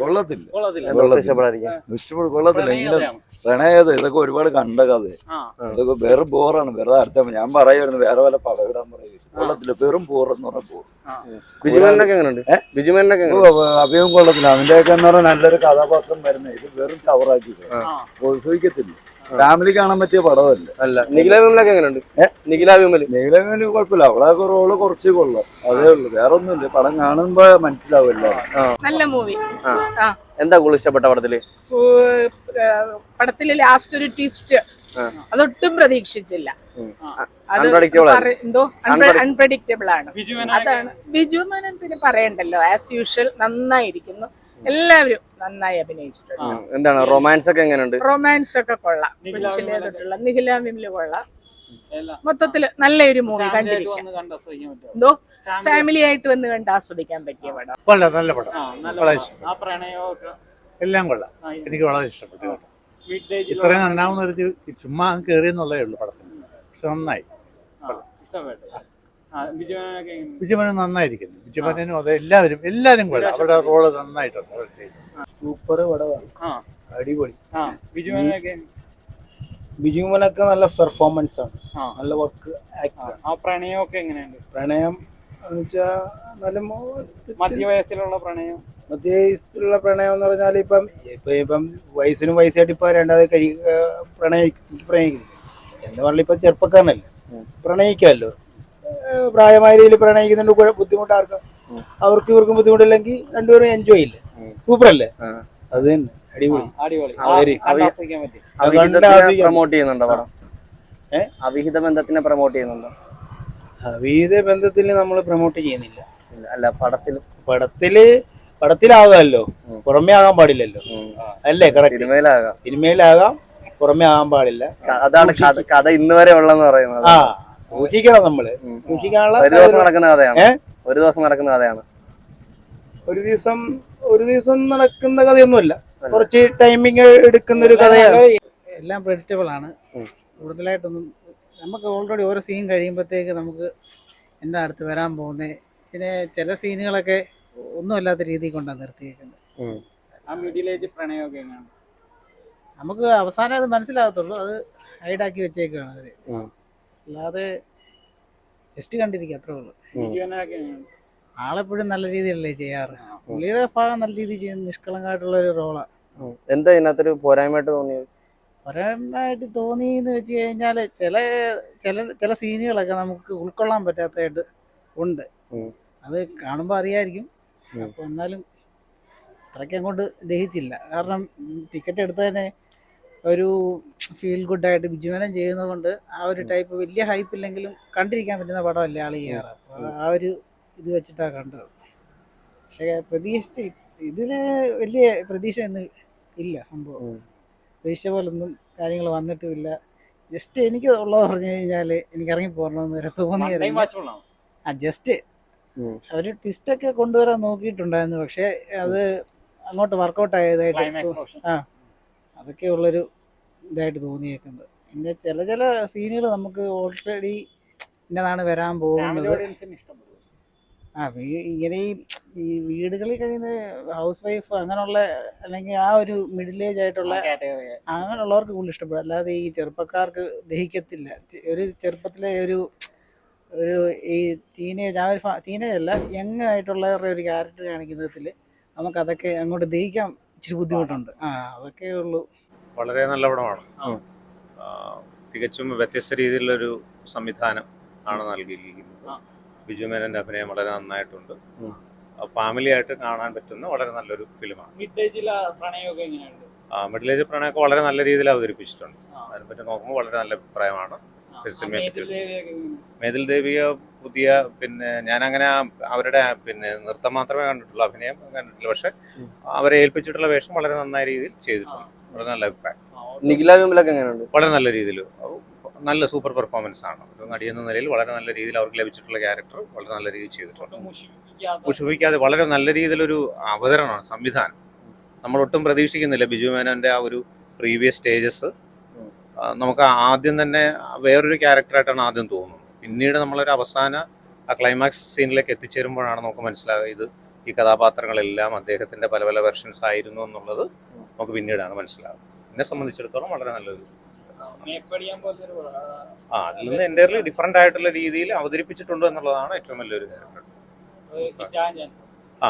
കൊള്ളത്തില്ല. ഇഷ്ടപ്പെടും കൊള്ളത്തില്ല. ഇങ്ങനെ. പ്രണയത് ഇതൊക്കെ ഒരുപാട് കണ്ട കഥ. ഇതൊക്കെ വെറും ബോറാണ്. വെറുതെ അർത്ഥം ഞാൻ പറയുമായിരുന്നു വേറെ വല്ല പടം ഇടാൻ പറയും കൊള്ളത്തില്ല. വെറും ബോറെന്ന് പറഞ്ഞാൽ ബോർ അഭിയം കൊള്ളത്തില്ല. അവന്റെയൊക്കെ എന്ന് പറഞ്ഞാൽ നല്ലൊരു കഥാപാത്രം വരുന്നത്. ഇത് വെറും ചവറാക്കി പ്രോത്സാഹിക്കത്തില്ല ഫാമിലി കാണാൻ പറ്റിയ പടമല്ല? അല്ല എങ്ങനെയുണ്ട്? നിഖില വിമൽ നീലമേന് കുഴപ്പമില്ല. അവളെ റോൾ കുറച്ച് കൊള്ളാം. അതേ ഉള്ളു. വേറെ ഒന്നുമില്ല. പടം കാണുമ്പോ മനസ്സിലാവില്ല നല്ല മൂവി എന്താ കൂടുതൽ ഇഷ്ടപ്പെട്ട പടത്തിൽ? പടത്തിൽ ലാസ്റ്റ് ഒരു ട്വിസ്റ്റ്. അതൊട്ടും പ്രതീക്ഷിച്ചില്ല. എന്തോ? അൺപ്രഡിക്റ്റബിൾ ആണ്. ബിജു മേനോൻ അതാണ്. ബിജു മേനൻ പിന്നെ പറയണ്ടല്ലോ. ആസ് യൂഷ്വൽ നന്നായിരിക്കുന്നു. എല്ലാവരും നന്നായി അഭിനയിച്ചിട്ടുണ്ട്. എന്താണ്? റൊമാൻസ് ഒക്കെ എങ്ങനെയുണ്ട് റൊമാൻസ് ഒക്കെ കൊള്ളാം. തൊട്ടുള്ള നിഖില വിമൽ കൊള്ളാം. എല്ലാം മൊത്തത്തിൽ നല്ലൊരു മൂവി കണ്ടിരിക്കാം? എന്തോ? ഫാമിലി- ആയിട്ട് വന്ന് കണ്ട് ആസ്വദിക്കാൻ പറ്റിയ പടം. കൊള്ളാം നല്ല പടം. വളരെ എല്ലാം കൊള്ളാം. എനിക്ക് വളരെ ഇഷ്ടപ്പെട്ടു. ഇത്രയും നന്നാവുന്ന ഒരു ചുമ്മാ കയറിയെന്നുള്ളതേ ഉള്ളൂ പടത്തിന്. പക്ഷെ നന്നായി. ഇഷ്ടപ്പെട്ടു. ബിജുമനൻ നന്നായിരിക്കുന്നു. ബിജുമനും അതെ എല്ലാവരും എല്ലാവരും കൂടെ അവരുടെ റോൾ നന്നായിട്ടുണ്ട് അവർ ചെയ്തു സൂപ്പർ പടമാണ് ആ. അടിപൊളി. ബിജുമനൊക്കെ നല്ല പെർഫോമൻസ് ആണ്. നല്ല വർക്ക് ആ, പ്രണയമൊക്കെ എങ്ങനെയുണ്ട്? പ്രണയം എന്ന് വെച്ചാ നല്ല മധ്യവയസ്സിലുള്ള പ്രണയം? മധ്യവയസ്സിലുള്ള പ്രണയം എന്ന് പറഞ്ഞാൽ ഇപ്പം ഇപ്പം ഇപ്പം വയസ്സിനും വയസ്സായിട്ട് ഇപ്പം രണ്ടാമത് കഴി പ്രണയിക്ക് പ്രണയിക്കുന്നില്ല. എന്ന് പറഞ്ഞാൽ ഇപ്പം ചെറുപ്പക്കാരനല്ലേ? പ്രണയിക്കാമല്ലോ. പ്രായമായ രീതിയിൽ പ്രണയിക്കുന്നുണ്ട് ബുദ്ധിമുട്ട് ആർക്കും അവർക്ക് ഇവർക്കും ബുദ്ധിമുട്ടില്ലെങ്കിൽ രണ്ടുപേരും എൻജോയ് ഇല്ല? സൂപ്പർ അല്ലേ. അത് തന്നെ. അടിപൊളി. പ്രൊമോട്ട് ചെയ്യുന്നുണ്ടോ പടം? അവിഹിത ബന്ധത്തിനെ പ്രൊമോട്ട് ചെയ്യുന്നുണ്ടോ? ബന്ധത്തിൽ നമ്മൾ പ്രൊമോട്ട് ചെയ്യുന്നില്ല. അല്ല പടത്തിൽ പടത്തിൽ പടത്തിലാകാമല്ലോ പുറമേ ആകാൻ പാടില്ലല്ലോ. അല്ലേ? കറക്റ്റ് സിനിമയിലാകാം. സിനിമയിലാകാം പുറമേ ആകാൻ പാടില്ല. അതാണ് കഥ ഇന്ന് വരെ ഉള്ളതെന്ന് പറയുന്നത്. ആ സൂക്ഷിക്കണം നമ്മൾ. സൂക്ഷിക്കാനുള്ള ഒരു ദിവസം നടക്കുന്ന കഥയാണ്? ഒരു ദിവസം നടക്കുന്ന കഥയാണ്. ഒരു ദിവസം ഒരു ദിവസം നടക്കുന്ന കഥയൊന്നുമല്ല. കുറച്ച് ടൈമിങ് എടുക്കുന്ന ഒരു കഥയാണ്. എല്ലാം പ്രെഡിക്റ്റബിൾ ആണ്. കൂടുതലായിട്ടൊന്നും നമുക്ക് ഓൾറെഡി ഓരോ സീൻ കഴിയുമ്പോഴത്തേക്ക് നമുക്ക് എന്റെ അടുത്ത് വരാൻ പോകുന്നത് പിന്നെ ചില സീനുകളൊക്കെ ഒന്നുമല്ലാത്ത രീതിയിൽ കൊണ്ടാണ് നിർത്തിയേക്കുന്നത്. നമുക്ക് അവസാനം അത് മനസ്സിലാകത്തുള്ളൂ. അത് ഹൈഡാക്കി വെച്ചേക്കാണ് അത് ഉം. അല്ലാതെ ജസ്റ്റ് കണ്ടിരിക്കുക അത്രേ ഉള്ളൂ. ആളെപ്പോഴും നല്ല രീതിയിലല്ലേ ചെയ്യാറ്. പുള്ളിയുടെ ഭാഗം നല്ല രീതിയിൽ ചെയ്യുന്ന നിഷ്കളങ്കമായിട്ടുള്ള ഒരു റോളാണ് എന്താ ഇതിനകത്തൊരു പോരായ്മയായിട്ട് തോന്നിയത്? പരമായിട്ട് തോന്നി എന്ന് വെച്ച് കഴിഞ്ഞാൽ ചില ചില ചില സീനുകളൊക്കെ നമുക്ക് ഉൾക്കൊള്ളാൻ പറ്റാത്തതായിട്ട് ഉണ്ട്. അത് കാണുമ്പോൾ അറിയായിരിക്കും. അപ്പോൾ എന്നാലും അത്രയ്ക്ക് അങ്ങോട്ട് ദഹിച്ചില്ല. കാരണം ടിക്കറ്റ് എടുത്തതിന് ഒരു ഫീൽ ഗുഡായിട്ട് ബിജുമനം ചെയ്യുന്നത് കൊണ്ട് ആ ഒരു ടൈപ്പ് വലിയ ഹൈപ്പ് ഇല്ലെങ്കിലും കണ്ടിരിക്കാൻ പറ്റുന്ന പടമല്ലേ ആൾ ചെയ്യാറ്? ആ ഒരു ഇത് വെച്ചിട്ടാണ് കണ്ടത്. പക്ഷേ പ്രതീക്ഷിച്ച് ഇതിന് വലിയ പ്രതീക്ഷ ഒന്നും ഇല്ല സംഭവം. പ്രതീക്ഷ പോലൊന്നും കാര്യങ്ങൾ വന്നിട്ടുമില്ല. ജസ്റ്റ് എനിക്ക് ഉള്ളത് പറഞ്ഞു കഴിഞ്ഞാൽ എനിക്ക് ഇറങ്ങി പോരണമെന്ന് വരെ ടൈം തോന്നിയത് ആ ജസ്റ്റ് അവർ ഒരു ട്വിസ്റ്റൊക്കെ കൊണ്ടുവരാൻ നോക്കിയിട്ടുണ്ടായിരുന്നു. പക്ഷേ അത് അങ്ങോട്ട് വർക്കൗട്ട് ആയതായിട്ട് ആ അതൊക്കെ ഉള്ളൊരു ഇതായിട്ട് തോന്നിയേക്കുന്നത്. പിന്നെ ചില ചില സീനുകൾ നമുക്ക് ഓൾറെഡി ഇന്നതാണ് വരാൻ പോകുന്നത്. ആ വീ- ഇങ്ങനെ ഈ വീടുകളിൽ കഴിയുന്ന ഹൗസ് വൈഫ് അങ്ങനെയുള്ള അല്ലെങ്കിൽ ആ ഒരു മിഡിൽ ഏജ് ആയിട്ടുള്ള അങ്ങനെയുള്ളവർക്ക് കൂടുതൽ ഇഷ്ടപ്പെടും. അല്ലാതെ ഈ ചെറുപ്പക്കാർക്ക് ദഹിക്കത്തില്ല. ഒരു ചെറുപ്പത്തിലെ ഒരു ഒരു ഈ ടീനേജ് ആ ഒരു ടീനേജ് അല്ല യങ് ആയിട്ടുള്ളവരുടെ ഒരു ക്യാരക്ടർ കാണിക്കുന്നതിൽ നമുക്കതൊക്കെ അങ്ങോട്ട് ദഹിക്കാൻ ഇച്ചിരി ബുദ്ധിമുട്ടുണ്ട്. ആ അതൊക്കെ ഉള്ളൂ. വളരെ നല്ല പടമാണ്. തികച്ചും വ്യത്യസ്ത രീതിയിലുള്ളൊരു സംവിധാനം ആണ് നൽകിയിരിക്കുന്നത്. ബിജു മേനന്റെ അഭിനയം വളരെ നന്നായിട്ടുണ്ട്. ഫാമിലി ആയിട്ട് കാണാൻ പറ്റുന്ന വളരെ നല്ലൊരു ഫിലിമാണ്. മിഡിൽ ഏജ് പ്രണയമൊക്കെ വളരെ നല്ല രീതിയിൽ അവതരിപ്പിച്ചിട്ടുണ്ട്. അതിനെപ്പറ്റി നോക്കുമ്പോൾ വളരെ നല്ല അഭിപ്രായമാണ്. മേതിൽ ദേവിയ ദേവിക പുതിയ പിന്നെ ഞാൻ അങ്ങനെ അവരുടെ പിന്നെ നൃത്തം മാത്രമേ കണ്ടിട്ടുള്ളൂ അഭിനയം കണ്ടിട്ടില്ല. പക്ഷെ അവരെ ഏൽപ്പിച്ചിട്ടുള്ള വേഷം വളരെ നന്നായ രീതിയിൽ ചെയ്തിട്ടുണ്ട്. വളരെ നല്ല അഭിപ്രായം നിഖില വിമലൊക്കെ എങ്ങനെയുണ്ട്? വളരെ നല്ല രീതിയിൽ നല്ല സൂപ്പർ പെർഫോമൻസ് ആണ്. ഒരു നടി എന്ന നിലയിൽ വളരെ നല്ല രീതിയിൽ അവർക്ക് ലഭിച്ചിട്ടുള്ള ക്യാരക്ടർ വളരെ നല്ല രീതിയിൽ ചെയ്തിട്ടുണ്ട്. മുഷിപ്പിക്കാതെ. വളരെ നല്ല രീതിയിലൊരു അവതരണമാണ് സംവിധാനം. നമ്മൾ ഒട്ടും പ്രതീക്ഷിക്കുന്നില്ല ബിജു മേനോന്റെ ആ ഒരു പ്രീവിയസ് സ്റ്റേജസ് നമുക്ക് ആദ്യം തന്നെ വേറൊരു ക്യാരക്ടറായിട്ടാണ് ആദ്യം തോന്നുന്നത്. പിന്നീട് നമ്മളൊരു അവസാന ആ ക്ലൈമാക്സ് സീനിലേക്ക് എത്തിച്ചേരുമ്പോഴാണ് നമുക്ക് മനസ്സിലാവുക ഇത് ഈ കഥാപാത്രങ്ങളെല്ലാം അദ്ദേഹത്തിന്റെ പല പല വെർഷൻസ് ആയിരുന്നു എന്നുള്ളത്. നമുക്ക് പിന്നീടാണ് മനസ്സിലാവുന്നത്. എന്നെ സംബന്ധിച്ചിടത്തോളം വളരെ നല്ലൊരു ആ അതിൽ നിന്ന് എന്റെ ഡിഫറെന്റ് ആയിട്ടുള്ള രീതിയിൽ അവതരിപ്പിച്ചിട്ടുണ്ട് എന്നുള്ളതാണ് ഏറ്റവും വലിയൊരു കാര്യം ആ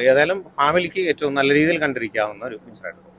ഏതായാലും ഫാമിലിക്ക് ഏറ്റവും നല്ല രീതിയിൽ കണ്ടിരിക്കാവുന്ന ഒരു പിക്ചറായിട്ട്